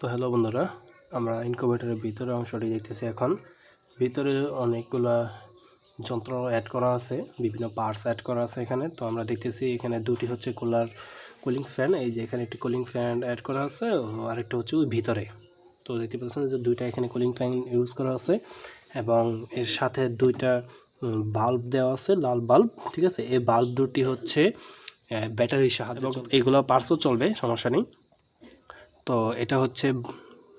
তো হ্যালো বন্ধুরা আমরা ইনকিউবেটরের ভিতরে অংশটি দেখতেছি এখন। ভিতরে অনেকগুলা যন্ত্র অ্যাড করা আছে বিভিন্ন পার্টস অ্যাড করা আছে এখানে। তো আমরা দেখতেছি এখানে দুটি হচ্ছে কুলার কুলিং ফ্যান এই যে এখানে একটি কুলিং ফ্যান অ্যাড করা আছে ও আরেকটা হচ্ছে ওই ভিতরে। তো দেখতে পাচ্ছেন যে দুইটা এখানে কুলিং ফ্যান ইউজ করা আছে এবং এর সাথে দুইটা বাল্ব দেওয়া আছে লাল বাল্ব ঠিক আছে? এই বাল্ব দুটি হচ্ছে ব্যাটারির সাহায্যে এগুলো পার্টসও চলবে সমস্যা নেই। তো এটা হচ্ছে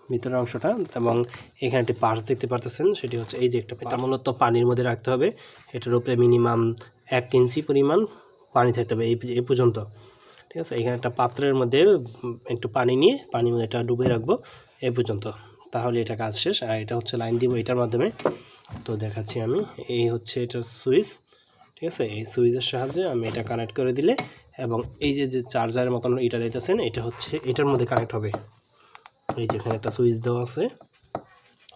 ভিতরের অংশটা এবং এখানে একটি পার্স দেখতে পারতেছেন সেটি হচ্ছে এই যে একটা এটা মূলত পানির মধ্যে রাখতে হবে। এটার উপরে মিনিমাম এক ইঞ্চি পরিমাণ পানি থাকতে হবে এই এই পর্যন্ত। ঠিক আছে? এখানে একটা পাত্রের মধ্যে একটু পানি নিয়ে পানির মধ্যে এটা ডুবে রাখব এই পর্যন্ত। তাহলে এটা কাজ শেষ। আর এটা হচ্ছে লাইন দিব এটার মাধ্যমে। তো দেখাচ্ছি আমি। এই হচ্ছে এটা সুইচ। ঠিক আছে? এই সুইচের সাহায্যে আমি এটা কানেক্ট করে দিলে এবং এই যে যে চার্জারের মতন এটা দিতেছেন, এটা হচ্ছে, এটার মধ্যে কানেক্ট হবে। এই যেখানে একটা সুইচ দেওয়া আছে।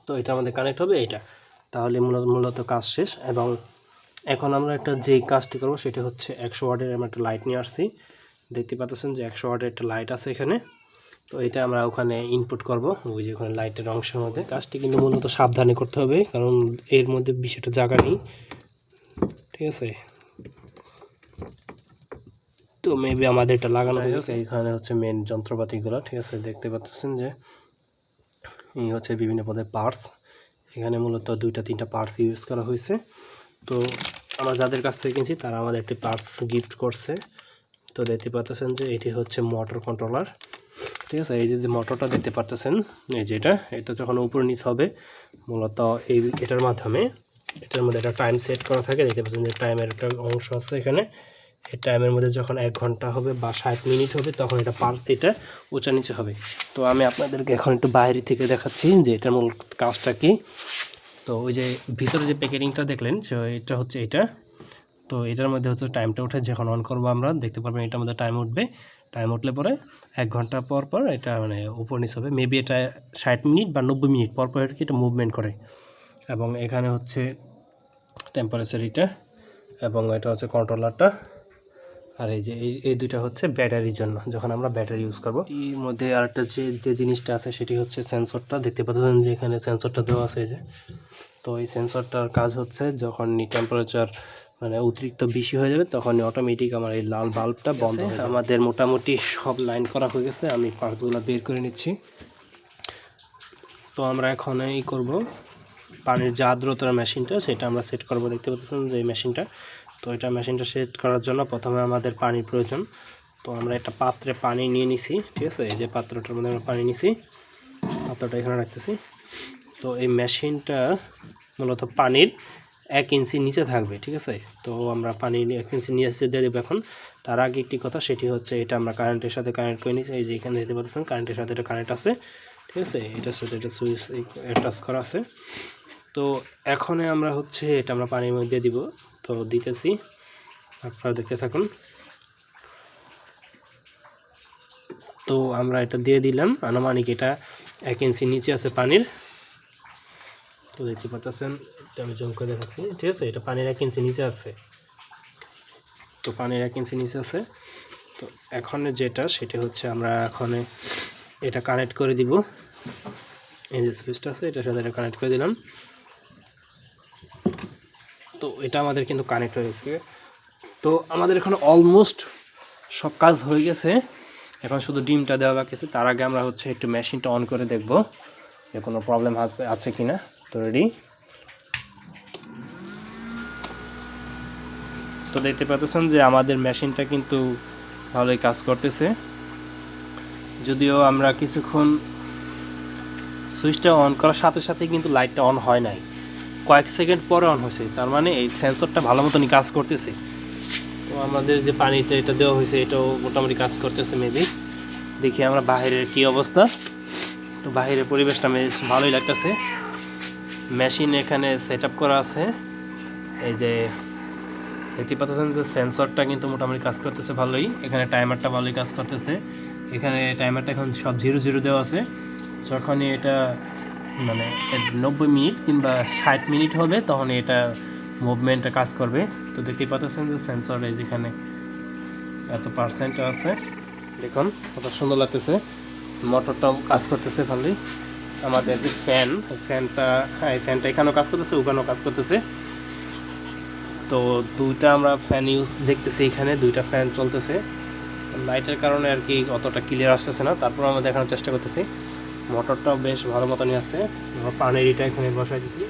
তো এটার মধ্যে কানেক্ট হবে এটা তাহলে মূলত মূলত কাজ শেষ এবং এখন আমরা একটা যেই কাজটি করব সেটা হচ্ছে একশো ওয়াটের আমরা একটা লাইট নিয়ে আসছি। দেখতে পাচ্ছেন যে একশো ওয়াটের একটা লাইট আছে এখানে। তো এটা আমরা ওখানে ইনপুট করব। ওই যে ওখানে লাইটের অংশের মধ্যে। কাজটি কিন্তু মূলত সাবধানে করতে হবে কারণ এর মধ্যে একটা জায়গা নেই। ঠিক আছে? তো মেবি আমাদের এটা লাগানো হয়ে গেছে এইখানে হচ্ছে মেন যন্ত্রপাতিগুলো ঠিক আছে? দেখতে পাচ্ছেন যে এই হচ্ছে বিভিন্ন পদের পার্টস এখানে মূলত দুইটা তিনটা পার্টস ইউজ করা হয়েছে। তো আমরা যাদের কাছ থেকে কিনছি তারা আমাদের একটি পার্টস গিফট করছে। তো দেখতে পাচ্ছেন যে এটি হচ্ছে মোটর কন্ট্রোলার ঠিক আছে? এই যে যে মোটরটা দেখতে পারতেছেন এই যে এটা এটা যখন উপর নিচ হবে মূলত এই এটার মাধ্যমে এটার মধ্যে একটা টাইম সেট করা থাকে, দেখতে পাচ্ছেন যে টাইমের একটা অংশ আছে এখানে। এই টাইমের মধ্যে যখন এক ঘণ্টা হবে বা ষাট মিনিট হবে, তখন এটা পার, এটা উঁচা নিচে হবে। তো আমি আপনাদেরকে এখন একটু বাইরে থেকে দেখাচ্ছি যে এটার মূল কাজটা কি। তো ওই যে ভিতরে যে প্যাকেটিংটা দেখলেন যে এটা হচ্ছে এটা। তো এটার মধ্যে হচ্ছে টাইমটা উঠে, যখন অন করব আমরা, দেখতে পারবেন এটার মধ্যে টাইম উঠবে। টাইম উঠলে পরে এক ঘণ্টা পর পর এটা মানে উপর নিচ হবে। মেবি এটা ষাট মিনিট বা নব্বই মিনিট পর পর এটা মুভমেন্ট করে। এবং এখানে হচ্ছে টেম্পারেচার এটা এবং এটা হচ্ছে কন্ট্রোলারটা আর এই যে এই এই দুইটা হচ্ছে ব্যাটারির জন্য যখন আমরা ব্যাটারি ইউজ করব। এর মধ্যে আরেকটা যে যে জিনিসটা আছে সেটি হচ্ছে সেন্সরটা দেখতে পাচ্ছেন যে এখানে সেন্সরটা দেওয়া আছে এই যে। তো এই সেন্সরটার কাজ হচ্ছে যখন টেম্পারেচার মানে অতিরিক্ত বেশি হয়ে যাবে তখন অটোমেটিক আমার এই লাল বাল্বটা বন্ধ হয়ে যাবে। আমাদের মোটামুটি সব লাইন করা হয়ে গেছে আমি পার্টসগুলো বের করে নিচ্ছি। তো আমরা এখন এই করব। পানির যে আর্দ্রতার মেশিনটা, সেটা আমরা সেট করব। দেখতে পাচ্ছেন যে এই মেশিনটা। তো এটা মেশিনটা সেট করার জন্য প্রথমে আমাদের পানির প্রয়োজন। তো আমরা একটা পাত্রে পানি নিয়ে নিছি, ঠিক আছে? এই যে পাত্রটার মধ্যে আমরা পানি নিছি, পাত্রটা এখানে রাখতেছি। তো এই মেশিনটা মূলত পানির এক ইঞ্চি নিচে থাকবে, ঠিক আছে? তো আমরা পানি এক ইঞ্চি নিয়ে এসে দিয়ে দেবো এখন। তার আগে একটি কথা, সেটি হচ্ছে এটা আমরা কারেন্টের সাথে কানেক্ট করে নিয়েছি এই যে এখানে দেখতে পাচ্ছেন কারেন্টের সাথে এটা কানেক্ট আছে, ঠিক আছে? এটার সাথে এটা সুইচ অ্যাটাচ করা আছে। তো এখন আমরা হচ্ছে এটা আমরা পানির মধ্যে দিব। তো দিতেছি। আপনারা দেখতে থাকুন। তো আমরা এটা দিয়ে দিলাম। আনুমানিক এটা এক ইঞ্চি নিচে আছে পানির। তো দেখতে পাচ্ছেন, এটা আমি জম করে দেখাচ্ছি। ঠিক আছে, এটা পানির এক ইঞ্চি নিচে আছে। তো পানির এক ইঞ্চি নিচে আছে। তো এখন যেটা, সেটা হচ্ছে আমরা এখন এটা কানেক্ট করে দিব। এই যে সুইচটা আছে, এটার সাথে এটা কানেক্ট করে দিলাম। তো এটা আমাদের কিন্তু কানেক্ট হয়ে গেছে। তো আমাদের এখানে অলমোস্ট সব কাজ হয়ে গেছে। এখন শুধু ডিমটা দেওয়া বাকি আছে। তার আগে আমরা হচ্ছে একটু মেশিনটা অন করে দেখব যে কোনো প্রবলেম আছে আছে কি না তো রেডি তো দেখতে পাচ্ছেন যে আমাদের মেশিনটা কিন্তু ভালোই কাজ করতেছে। যদিও আমরা কিছুক্ষণ সুইচটা অন করার সাথে সাথে কিন্তু লাইটটা অন হয় নাই। কয়েক সেকেন্ড পরে অন হয়েছে। তার মানে এই সেন্সরটা ভালো মতনই কাজ করতেছে। তো আমাদের যে পানিতে এটা দেওয়া হয়েছে, এটাও মোটামুটি কাজ করতেছে মেবি দেখি আমরা বাইরের কি অবস্থা। তো বাইরের পরিবেশটা বেশ ভালোই লাগতেছে। মেশিন এখানে সেট করা আছে। এই যে দেখতে পাচ্ছেন যে সেন্সরটা কিন্তু মোটামুটি কাজ করতেছে ভালোই। এখানে টাইমারটা ভালোই কাজ করতেছে। এখানে টাইমারটা এখন সব জিরো জিরো দেওয়া আছে। যখনই এটা মানে নব্বই মিনিট কিংবা ষাট মিনিট হবে, তখন এটা মুভমেন্টটা কাজ করবে। তো দেখতেই পাচ্ছেন যে সেন্সর এই যেখানে এত পার্সেন্ট আছে। দেখুন, কত সুন্দর লাগতেছে। মোটরটাও কাজ করতেছে ভালোই। আমাদের যে ফ্যান ফ্যানটা এই ফ্যানটা এখানেও কাজ করতেছে, ওখানেও কাজ করতেছে। তো দুইটা আমরা ফ্যান ইউজ দেখতেছি এখানে, দুইটা ফ্যান চলতেছে। লাইটের কারণে আর কি অতটা ক্লিয়ার আসতেছে না। তারপর আমরা দেখানোর চেষ্টা করতেছি। মোটরটাও বেশ ভালো মতনই আছে। পানির এটা এখানে বসাই দিছি।